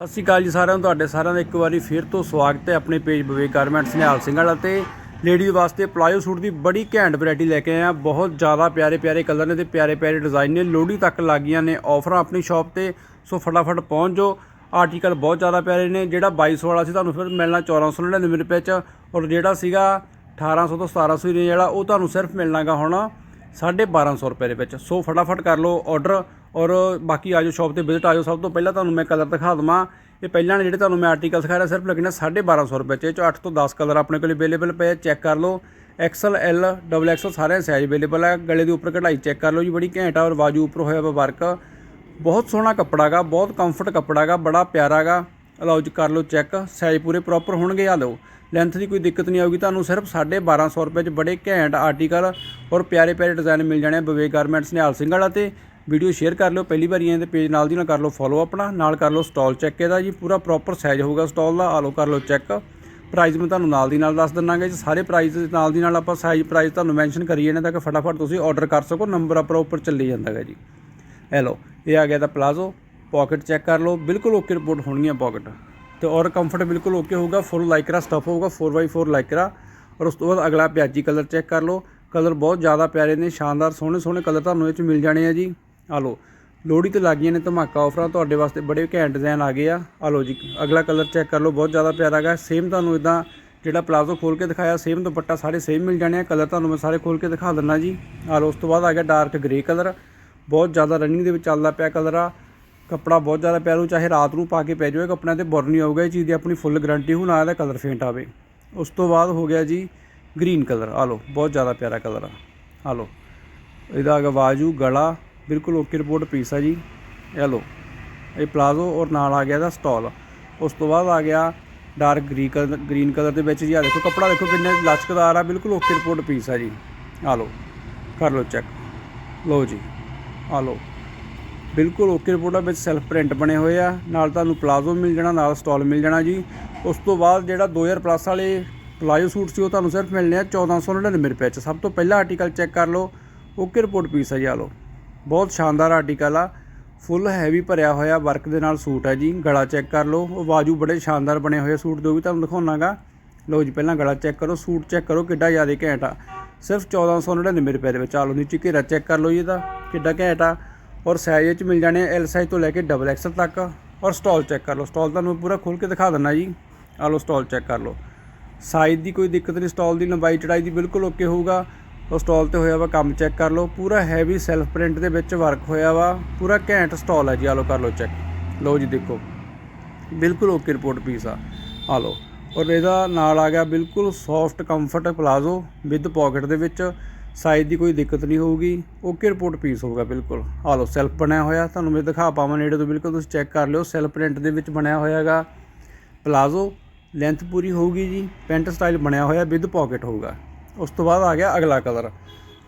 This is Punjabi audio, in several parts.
ਸਤਿ ਸ਼੍ਰੀ ਅਕਾਲ ਜੀ ਸਾਰਿਆਂ ਨੂੰ, ਤੁਹਾਡੇ ਸਾਰਿਆਂ ਦਾ ਇੱਕ ਵਾਰੀ ਫਿਰ ਤੋਂ ਸਵਾਗਤ ਹੈ ਆਪਣੇ ਪੇਜ ਵਿਵੇਕ ਗਾਰਮੈਂਟਸ ਨਿਹਾਲ ਸਿੰਘ ਵਾਲਾ ਤੇ ਲੇਡੀਜ਼ ਵਾਸਤੇ ਪਲਾਜੋ ਸੂਟ ਦੀ ਬੜੀ ਘੈਂਟ ਵੈਰਾਈਟੀ ਲੈ ਕੇ ਆਏ ਆ ਬਹੁਤ ਜ਼ਿਆਦਾ ਪਿਆਰੇ ਪਿਆਰੇ ਕਲਰ ਨੇ ਤੇ ਪਿਆਰੇ ਪਿਆਰੇ ਡਿਜ਼ਾਈਨ ਨੇ। ਲੋਹੜੀ ਤੱਕ ਲੱਗ ਗਈਆਂ ਨੇ ਆਫਰਾਂ ਆਪਣੀ ਸ਼ਾਪ ਤੇ, ਸੋ ਫਟਾਫਟ ਪਹੁੰਚ ਜਾਓ। ਆਰਟੀਕਲ ਬਹੁਤ ਜ਼ਿਆਦਾ ਪਿਆਰੇ ਨੇ, ਜਿਹੜਾ 2200 ਵਾਲਾ ਸੀ ਤੁਹਾਨੂੰ ਫਿਰ ਮਿਲਣਾ 1499 ਰੁਪਏ ਚ, ਔਰ ਜਿਹੜਾ ਸੀਗਾ 1800 ਤੋਂ 1700 ਰੇਂਜ ਵਾਲਾ, ਉਹ ਤੁਹਾਨੂੰ ਸਿਰਫ ਮਿਲਣਾਗਾ ਹੁਣ 1250 ਰੁਪਏ ਦੇ ਵਿੱਚ। ਸੋ ਫਟਾਫਟ ਕਰ ਲਓ ਆਰਡਰ ਔਰ ਬਾਕੀ ਆਜੋ ਸ਼ਾਪ ਤੇ ਵਿਜ਼ਿਟ ਆਜੋ, ਸਭ ਤੋਂ ਪਹਿਲਾਂ ਤੁਹਾਨੂੰ ਮੈਂ ਕਲਰ ਦਿਖਾ ਦਵਾਂ। ਇਹ ਪਹਿਲਾਂ ਨੇ ਜਿਹੜੇ ਤੁਹਾਨੂੰ ਮੈਂ ਆਰਟੀਕਲ ਦਿਖਾ ਰਿਹਾ, ਸਿਰਫ ਲੱਗਣਾ 1250 ਰੁਪਏ ਚ। ਇਹ 'ਚੋਂ 8 ਤੋਂ 10 ਕਲਰ ਆਪਣੇ ਕੋਲ ਅਵੇਲੇਬਲ ਪਏ ਚੈੱਕ ਕਰ ਲਓ। ਐਕਸਲ ਐਲ ਡਬਲ ਐਕਸਲ ਸਾਰੇ ਸਾਈਜ਼ ਅਵੇਲੇਬਲ ਹੈ ਗਲੇ ਦੇ ਉੱਪਰ ਕਢਾਈ ਚੈੱਕ ਕਰ ਲਓ ਜੀ, ਬੜੀ ਘੈਂਟ ਆ ਔਰ ਬਾਜੂ ਉੱਪਰ ਹੋਇਆ ਵਾ ਵਰਕ ਬਹੁਤ ਸੋਹਣਾ ਕੱਪੜਾ ਗਾ, ਬਹੁਤ ਕੰਫਰਟ ਕੱਪੜਾ ਗਾ, ਬੜਾ ਪਿਆਰਾ ਗਾ। ਅਲਾਉ ਕਰ ਲਓ ਚੈੱਕ ਸਾਈਜ਼ ਪੂਰੇ ਪ੍ਰੋਪਰ ਹੋਣਗੇ ਆ ਲਓ। ਲੈਂਥ ਦੀ ਕੋਈ ਦਿੱਕਤ ਨਹੀਂ ਆਊਗੀ, ਤੁਹਾਨੂੰ ਸਿਰਫ 1250 ਰੁਪਏ 'ਚ ਬੜੇ ਘੈਂਟ ਆਰਟੀਕਲ ਔਰ ਪਿਆਰੇ ਪਿਆਰੇ ਡਿਜ਼ਾਈਨ ਮਿਲ ਜਾਣੇ ਆ ਵਿਵੇਕ ਗਾਰਮੈਂਟਸ ਨਿਹਾਲ ਸਿੰਘ ਵਾਲਾ ਤੇ। ਵੀਡੀਓ ਸ਼ੇਅਰ ਕਰ ਲਿਓ, ਪਹਿਲੀ ਵਾਰੀ ਆਏ ਤੇ ਪੇਜ ਨਾਲ ਦੀ ਨਾਲ ਕਰ ਲਓ ਫੋਲੋ ਆਪਣਾ, ਨਾਲ ਕਰ ਲਓ ਸਟਾਲ ਚੈੱਕ ਇਹਦਾ ਜੀ, ਪੂਰਾ ਪ੍ਰੋਪਰ ਸਾਈਜ਼ ਹੋਊਗਾ ਸਟਾਲ ਦਾ ਆ ਲਓ ਕਰ ਲਓ ਚੈੱਕ ਪ੍ਰਾਈਜ਼ ਮੈਂ ਤੁਹਾਨੂੰ ਨਾਲ ਦੀ ਨਾਲ ਦੱਸ ਦਿੰਨਾਗਾ ਜੀ, ਸਾਰੇ ਪ੍ਰਾਈਜ਼ ਨਾਲ ਦੀ ਨਾਲ ਆਪਾਂ ਸਾਈਜ਼ ਪ੍ਰਾਈਜ਼ ਤੁਹਾਨੂੰ ਮੈਂਸ਼ਨ ਕਰੀਏ ਨੇ ਤਾਂ ਕਿ ਫਟਾਫਟ ਤੁਸੀਂ ਆਰਡਰ ਕਰ ਸਕੋ ਨੰਬਰ ਆਪਣਾ ਉੱਪਰ ਚੱਲੀ ਜਾਂਦਾਗਾ ਜੀ। ਇਹ ਲਓ, ਇਹ ਆ ਗਿਆ ਤਾਂ ਪਲਾਜ਼ੋ ਪਾਕਟ ਚੈੱਕ ਕਰ ਲਓ, ਬਿਲਕੁਲ ਓਕੇ ਰਿਪੋਰਟ ਹੋਣਗੀਆਂ ਪਾਕਟ ਤੇ ਔਰ ਕੰਫਰਟ ਬਿਲਕੁਲ ਓਕੇ ਹੋਊਗਾ ਫੁੱਲ ਲਾਈਕਰਾ ਸਟਫ ਹੋਊਗਾ 4x4 ਲਾਈਕਰਾ ਔਰ ਉਸ ਤੋਂ ਬਾਅਦ ਅਗਲਾ ਪਿਆਜੀ ਕਲਰ ਚੈੱਕ ਕਰ ਲਓ ਕਲਰ ਬਹੁਤ ਜ਼ਿਆਦਾ ਪਿਆਰੇ ਨੇ, ਸ਼ਾਨਦਾਰ ਸੋਹਣੇ ਸੋਹਣੇ ਕਲਰ ਤੁਹਾਨੂੰ ਇਹ ਚ ਮਿਲ ਜਾਣੇ ਆ ਜੀ। ਆ ਲਓ। ਲੋਹੜੀ ਤੇ ਲੱਗੀਆਂ ਨੇ ਧਮਾਕਾ ਆਫਰਾਂ, ਤੁਹਾਡੇ ਵਾਸਤੇ ਬੜੇ ਘੈਂਟ ਡਿਜ਼ਾਈਨ ਆ ਗਏ ਆ। ਆ ਲਓ ਜੀ, ਅਗਲਾ ਕਲਰ ਚੈੱਕ ਕਰ ਲਓ, ਬਹੁਤ ਜ਼ਿਆਦਾ ਪਿਆਰਾ ਹੈਗਾ। ਸੇਮ ਤੁਹਾਨੂੰ ਇਦਾਂ ਜਿਹੜਾ ਪਲਾਜ਼ੋ ਖੋਲ ਕੇ ਦਿਖਾਇਆ ਸੇਮ ਦੁਪੱਟਾ ਸਾਰੇ ਸੇਮ ਮਿਲ ਜਾਣੇ ਆ। ਕਲਰ ਤੁਹਾਨੂੰ ਮੈਂ ਸਾਰੇ ਖੋਲ ਕੇ ਦਿਖਾ ਦਿੰਦਾ ਜੀ। ਆ ਲਓ, ਉਸ ਤੋਂ ਬਾਅਦ ਆ ਗਿਆ ਡਾਰਕ ਗ੍ਰੇ ਕਲਰ ਬਹੁਤ ਜ਼ਿਆਦਾ ਰਨਿੰਗ ਦੇ ਵਿੱਚ ਚੱਲਦਾ ਪਿਆ ਕਲਰ ਆ। ਕੱਪੜਾ ਬਹੁਤ ਜ਼ਿਆਦਾ ਪਿਆਰਾ ਚਾਹੇ ਰਾਤ ਨੂੰ ਪਾ ਕੇ ਪੈ ਜਾਵੇ, ਕੱਪੜਿਆਂ ਤੇ ਬੁਰ ਨਹੀਂ ਆਊਗਾ, ਇਹ ਚੀਜ਼ ਦੀ ਆਪਣੀ ਫੁੱਲ ਗਾਰੰਟੀ ਹੁਣ ਆ ਇਹਦਾ ਕਲਰ ਫੇਂਟ ਆਵੇ। ਉਸ ਤੋਂ ਬਾਅਦ ਹੋ ਗਿਆ ਜੀ ਗ੍ਰੀਨ ਕਲਰ ਆ ਲਓ, ਬਹੁਤ ਜ਼ਿਆਦਾ ਪਿਆਰਾ ਕਲਰ ਆ। ਆ ਲਓ, ਇਹਦਾ ਹੈਗਾ ਬਾਜੂ ਗਲਾ ਬਿਲਕੁਲ ਓਕੇ ਰਿਪੋਰਟ ਪੀਸ ਆ ਜੀ। ਇਹ ਲਓ, ਇਹ ਪਲਾਜ਼ੋ ਔਰ ਨਾਲ ਆ ਗਿਆ ਇਹਦਾ ਸਟਾਲ। ਉਸ ਤੋਂ ਬਾਅਦ ਆ ਗਿਆ dark grey colour, green colour ਦੇ ਵਿੱਚ ਜੀ ਆ ਦੇਖੋ ਕੱਪੜਾ ਦੇਖੋ ਕਿੰਨਾ ਲਚਕਦਾਰ ਆ, ਬਿਲਕੁਲ ਓਕੇ ਰਿਪੋਰਟ ਪੀਸ ਆ ਜੀ। ਆ ਲਓ, ਕਰ ਲਓ ਚੈੱਕ। ਲਓ ਜੀ ਆ ਲਓ। ਬਿਲਕੁਲ ਓਕੇ ਰਿਪੋਰਟਾਂ ਵਿੱਚ ਸੈਲਫ ਪ੍ਰਿੰਟ ਬਣੇ ਹੋਏ ਆ। ਨਾਲ ਤੁਹਾਨੂੰ ਪਲਾਜ਼ੋ ਮਿਲ ਜਾਣਾ, ਨਾਲ ਸਟਾਲ ਮਿਲ ਜਾਣਾ ਜੀ। ਉਸ ਤੋਂ ਬਾਅਦ ਜਿਹੜਾ 2000 ਪਲੱਸ ਵਾਲੇ ਪਲਾਜ਼ੋ ਸੂਟ ਸੀ, ਉਹ ਤੁਹਾਨੂੰ ਸਿਰਫ ਮਿਲਣੇ ਆ 1499 ਰੁਪਏ ਚ। ਸਭ ਤੋਂ ਪਹਿਲਾ ਆਰਟੀਕਲ ਚੈੱਕ ਕਰ ਲਓ। ਓਕੇ ਰਿਪੋਰਟ ਪੀਸ ਆ ਜੀ ਆ ਲਓ। ਬਹੁਤ ਸ਼ਾਨਦਾਰ ਆਰਟੀਕਲ ਆ। ਫੁੱਲ ਹੈਵੀ ਭਰਿਆ ਹੋਇਆ ਵਰਕ ਦੇ ਨਾਲ ਸੂਟ ਹੈ ਜੀ। ਗਲਾ ਚੈੱਕ ਕਰ ਲਓ। ਉਹ ਬਾਜੂ ਬੜੇ ਸ਼ਾਨਦਾਰ ਬਣੇ ਹੋਏ ਸੂਟ ਦੇ ਵੀ ਤੁਹਾਨੂੰ ਦਿਖਾਉਣਾਗਾ। ਲਓ ਜੀ, ਪਹਿਲਾਂ ਗਲਾ ਚੈੱਕ ਕਰੋ। ਸੂਟ ਚੈੱਕ ਕਰੋ ਕਿੱਡਾ ਜ਼ਿਆਦਾ ਘੈਂਟ ਆ। ਸਿਰਫ 1499 ਰੁਪਏ ਦੇ ਵਿੱਚ। ਆ ਲਓ ਨੀਚੇ ਘੇਰਾ ਚੈੱਕ ਕਰ ਲਓ ਜੀ ਇਹਦਾ। ਕਿੱਡਾ ਘੈਂਟ ਆ। ਔਰ ਸਾਈਜ਼ ਵਿੱਚ ਮਿਲ ਜਾਣੇ ਐਲ ਸਾਈਜ਼ ਤੋਂ ਲੈ ਕੇ ਡਬਲ ਐਕਸਲ ਤੱਕ। ਔਰ ਸਟਾਲ ਚੈੱਕ ਕਰ ਲਓ। ਸਟਾਲ ਤੁਹਾਨੂੰ ਮੈਂ ਪੂਰਾ ਖੋਲ ਕੇ ਦਿਖਾ ਦਿੰਦਾ ਜੀ। ਆ ਲਓ ਸਟਾਲ ਚੈੱਕ ਕਰ ਲਓ। ਸਾਈਜ਼ ਦੀ ਕੋਈ ਦਿੱਕਤ ਨਹੀਂ ਸਟਾਲ ਦੀ ਲੰਬਾਈ ਚੜਾਈ ਦੀ ਬਿਲਕੁਲ ਓਕੇ ਹੋਊਗਾ। ਉਹ ਸਟਾਲ ਤੇ ਹੋਇਆ ਵਾ, ਕੰਮ ਚੈੱਕ ਕਰ ਲਓ। ਪੂਰਾ ਹੈਵੀ ਸੈਲਫ ਪ੍ਰਿੰਟ ਦੇ ਵਿੱਚ ਵਰਕ ਹੋਇਆ ਵਾ। ਪੂਰਾ ਘੈਂਟ ਸਟਾਲ ਹੈ ਜੀ, ਆ ਲਓ ਕਰ ਲਓ ਚੈੱਕ ਲਓ ਜੀ ਦੇਖੋ। ਬਿਲਕੁਲ ਓਕੇ ਰਿਪੋਰਟ ਪੀਸ ਆ। ਆ ਲਓ। ਔਰ ਇਹਦਾ ਨਾਲ ਆ ਗਿਆ ਬਿਲਕੁਲ soft comfort palazzo with pocket ਦੇ ਵਿੱਚ। ਸਾਈਜ਼ ਦੀ ਕੋਈ ਦਿੱਕਤ ਨਹੀਂ ਹੋਊਗੀ। ਓਕੇ ਰਿਪੋਰਟ ਪੀਸ ਹੋਊਗਾ ਬਿਲਕੁਲ। ਆ ਲਓ ਸੈਲਫ ਬਣਿਆ ਹੋਇਆ। ਤੁਹਾਨੂੰ ਮੈਂ ਦਿਖਾ ਪਾਵਾਂ ਨੇੜੇ ਤੋਂ। ਬਿਲਕੁਲ ਤੁਸੀਂ ਚੈੱਕ ਕਰ ਲਿਓ। ਸੈਲਫ ਪ੍ਰਿੰਟ ਦੇ ਵਿੱਚ ਬਣਿਆ ਹੋਇਆ ਹੈਗਾ। ਪਲਾਜ਼ੋ ਲੈਂਥ ਪੂਰੀ ਹੋਊਗੀ ਜੀ। ਪੈਂਟ ਸਟਾਈਲ ਬਣਿਆ ਹੋਇਆ ਵਿਦ ਪਾਕਟ ਹੋਊਗਾ। ਉਸ ਤੋਂ ਬਾਅਦ ਆ ਗਿਆ ਅਗਲਾ ਕਲਰ।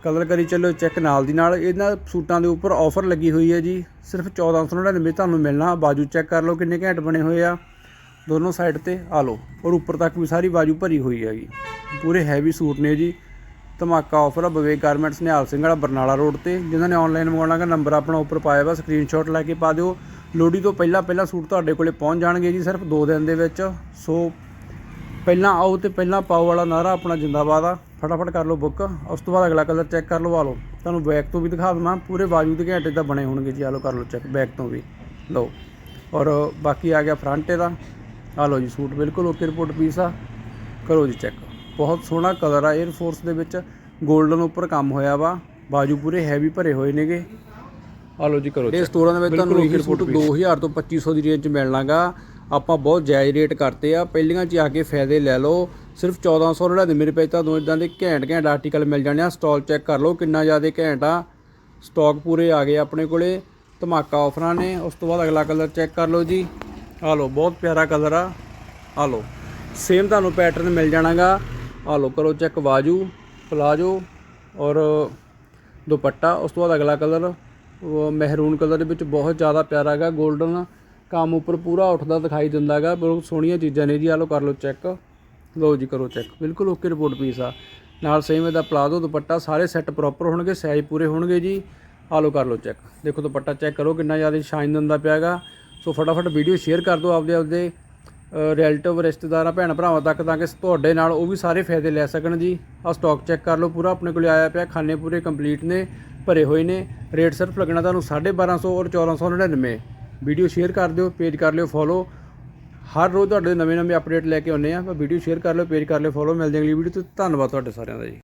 ਕਲਰ ਕਰੀ ਚੱਲੋ ਚੈੱਕ ਨਾਲ ਦੀ ਨਾਲ। ਇਹਨਾਂ ਸੂਟਾਂ ਦੇ ਉੱਪਰ ਆਫਰ ਲੱਗੀ ਹੋਈ ਹੈ ਜੀ। ਸਿਰਫ 1499 ਤੁਹਾਨੂੰ ਮਿਲਣਾ। ਬਾਜੂ ਚੈੱਕ ਕਰ ਲਓ ਕਿੰਨੇ ਘੈਂਟ ਬਣੇ ਹੋਏ ਆ। ਦੋਨੋਂ ਸਾਈਡ ਤੇ ਆ ਲਓ। ਔਰ ਉੱਪਰ ਤੱਕ ਵੀ ਸਾਰੀ ਬਾਜੂ ਭਰੀ ਹੋਈ ਹੈਗੀ। ਪੂਰੇ ਹੈਵੀ ਸੂਟ ਨੇ ਜੀ। ਧਮਾਕਾ ਆਫਰ ਆ ਵਿਵੇਕ ਗਾਰਮੈਂਟਸ ਨਿਹਾਲ ਸਿੰਘ ਵਾਲਾ, ਬਰਨਾਲਾ ਰੋਡ ਤੇ। ਜਿਨ੍ਹਾਂ ਨੇ ਆਨਲਾਈਨ ਮੰਗਵਾਉਣਾ ਦਾ ਨੰਬਰ ਆਪਣਾ ਉੱਪਰ ਪਾਇਆ ਵਾ। ਸਕਰੀਨਸ਼ਾਟ ਲੈ ਕੇ ਪਾ ਦਿਓ। ਲੋੜੀ ਤੋਂ ਪਹਿਲਾਂ ਪਹਿਲਾਂ ਸੂਟ ਤੁਹਾਡੇ ਕੋਲੇ ਪਹੁੰਚ ਜਾਣਗੇ ਜੀ ਸਿਰਫ 2 ਦਿਨ ਦੇ ਵਿੱਚ। ਸੋ ਪਹਿਲਾਂ ਆਓ ਤੇ ਪਹਿਲਾਂ ਪਾਓ ਵਾਲਾ ਨਾਰਾ ਆਪਣਾ ਜਿੰਦਾਬਾਦ ਆ। ਫਟਾਫਟ ਕਰ ਲਓ ਬੁੱਕ। ਉਸ ਤੋਂ ਬਾਅਦ ਅਗਲਾ ਕਲਰ ਚੈੱਕ ਕਰ ਲਓ ਆ ਲਓ ਤੁਹਾਨੂੰ ਬੈਕ ਤੋਂ ਵੀ ਦਿਖਾ ਦਵਾਂ ਪੂਰੇ ਬਾਜੂ ਦੇ ਘੰਟੇ ਦਾ ਬਣੇ ਹੋਣਗੇ ਜੀ। ਆ ਲਓ ਕਰ ਲਓ ਚੈੱਕ ਬੈਕ ਤੋਂ ਵੀ। ਲਓ। ਔਰ ਬਾਕੀ ਆ ਗਿਆ ਫਰੰਟ ਇਹਦਾ। ਆ ਲਓ ਜੀ ਸੂਟ ਬਿਲਕੁਲ ਓਕੇ ਰਿਪੋਰਟ ਪੀਸ ਆ। ਕਰੋ ਜੀ ਚੈੱਕ। ਬਹੁਤ ਸੋਹਣਾ ਕਲਰ ਆ 에ਅਰ ਫੋਰਸ ਦੇ ਵਿੱਚ। 골ਡਨ ਉੱਪਰ ਕੰਮ ਹੋਇਆ ਵਾ। ਬਾਜੂ ਪੂਰੇ ਹੈਵੀ ਭਰੇ ਹੋਏ ਨੇਗੇ। ਆ ਲਓ ਜੀ ਕਰੋ ਇਹ ਸਟੋਰਾਂ ਦੇ ਵਿੱਚ ਤੁਹਾਨੂੰ ਇਹ ਸੂਟ 2000 ਤੋਂ 2500 ਦੀ ਰੇਂਜ 'ਚ ਮਿਲਣਾਗਾ। ਆਪਾਂ ਬਹੁਤ ਜਾਇਜ਼ ਰੇਟ ਕਰਤੇ ਆ। ਪਹਿਲੀਆਂ 'ਚ ਆ ਕੇ ਫਾਇਦੇ ਲੈ ਲਓ। ਸਿਰਫ 1499 ਰੁਪਏ 'ਚ ਤੁਹਾਨੂੰ ਇਦਾਂ ਦੇ ਘੈਂਟ ਘੈਂਟ ਆਰਟੀਕਲ ਮਿਲ ਜਾਣੇ ਆ। ਸਟਾਲ ਚੈੱਕ ਕਰ ਲਓ ਕਿੰਨਾ ਜ਼ਿਆਦਾ ਘੈਂਟ ਆ। ਸਟਾਕ ਪੂਰੇ ਆ ਗਏ ਆਪਣੇ ਕੋਲੇ। ਧਮਾਕਾ ਆਫਰਾਂ ਨੇ। ਉਸ ਤੋਂ ਬਾਅਦ ਅਗਲਾ ਕਲਰ ਚੈੱਕ ਕਰ ਲਓ ਜੀ। ਆ ਲਓ, ਬਹੁਤ ਪਿਆਰਾ ਕਲਰ ਆ। ਆ ਲਓ ਸੇਮ ਤੁਹਾਨੂੰ ਪੈਟਰਨ ਮਿਲ ਜਾਣਾਗਾ। ਆ ਲਓ, ਕਰੋ ਚੈੱਕ ਬਾਜੂ ਪਲਾਜੋ ਔਰ ਦੁਪੱਟਾ। ਉਸ ਤੋਂ ਬਾਅਦ ਅਗਲਾ ਕਲਰ ਮਹਿਰੂਨ ਕਲਰ ਦੇ ਵਿੱਚ ਬਹੁਤ ਜ਼ਿਆਦਾ ਪਿਆਰਾ ਹੈਗਾ 골ਡਨ ਕੰਮ ਉੱਪਰ ਪੂਰਾ ਉੱਠਦਾ ਦਿਖਾਈ ਦਿੰਦਾ ਹੈਗਾ ਬਹੁਤ ਸੋਹਣੀਆਂ ਚੀਜ਼ਾਂ ਨੇ ਜੀ ਆ ਲਓ ਕਰ ਲਓ ਚੈੱਕ। ਲਓ ਜੀ ਕਰੋ ਚੈੱਕ। ਬਿਲਕੁਲ ਓਕੇ ਰਿਪੋਰਟ ਪੀਸ ਆ। ਨਾਲ ਸੇਮ ਇਹਦਾ ਪਲਾਜ਼ੋ ਦੁਪੱਟਾ, ਸਾਰੇ ਸੈੱਟ ਪ੍ਰੋਪਰ ਹੋਣਗੇ ਸਾਈਜ਼ ਪੂਰੇ ਹੋਣਗੇ ਜੀ। ਆ ਲਓ ਕਰ ਲਓ ਚੈੱਕ। ਦੇਖੋ ਦੁਪੱਟਾ ਚੈੱਕ ਕਰੋ, ਕਿੰਨਾ ਜ਼ਿਆਦਾ ਸ਼ਾਈਨ ਦਿੰਦਾ ਪਿਆ ਹੈਗਾ ਸੋ ਸੋ ਫਟਾਫਟ ਵੀਡੀਓ ਸ਼ੇਅਰ ਕਰ ਦਿਓ ਆਪਦੇ ਆਪਦੇ ਰਿਲੇਟਿਵ ਰਿਸ਼ਤੇਦਾਰਾਂ, ਭੈਣ ਭਰਾਵਾਂ ਤੱਕ, ਤਾਂ ਕਿ ਤੁਹਾਡੇ ਨਾਲ ਉਹ ਵੀ ਸਾਰੇ ਫਾਇਦੇ ਲੈ ਸਕਣ ਜੀ। ਆ ਸਟਾਕ ਚੈੱਕ ਕਰ ਲਓ, ਪੂਰਾ ਆਪਣੇ ਕੋਲੇ ਆਇਆ ਪਿਆ, ਖਾਨੇ ਪੂਰੇ ਕੰਪਲੀਟ ਨੇ, ਭਰੇ ਹੋਏ ਨੇ। ਰੇਟ ਸਿਰਫ ਲੱਗਣਾ ਤੁਹਾਨੂੰ 1250 ਔਰ 1499 ਵੀਡੀਓ ਸ਼ੇਅਰ ਕਰ ਦਿਓ, ਪੇਜ ਕਰ ਲਿਓ ਫੋਲੋ ਹਰ ਰੋਜ਼ ਤੁਹਾਡੇ ਨਵੇਂ ਨਵੇਂ ਅਪਡੇਟ ਲੈ ਕੇ ਆਉਂਦੇ ਆ ਵੀਡੀਓ ਸ਼ੇਅਰ ਕਰ ਲਿਓ, ਪੇਜ ਕਰ ਲਿਓ ਫੋਲੋ ਮਿਲਦੇ ਹਾਂ ਅਗਲੀ ਵੀਡੀਓ ਤੋਂ ਧੰਨਵਾਦ ਤੁਹਾਡੇ ਸਾਰਿਆਂ ਦਾ ਜੀ।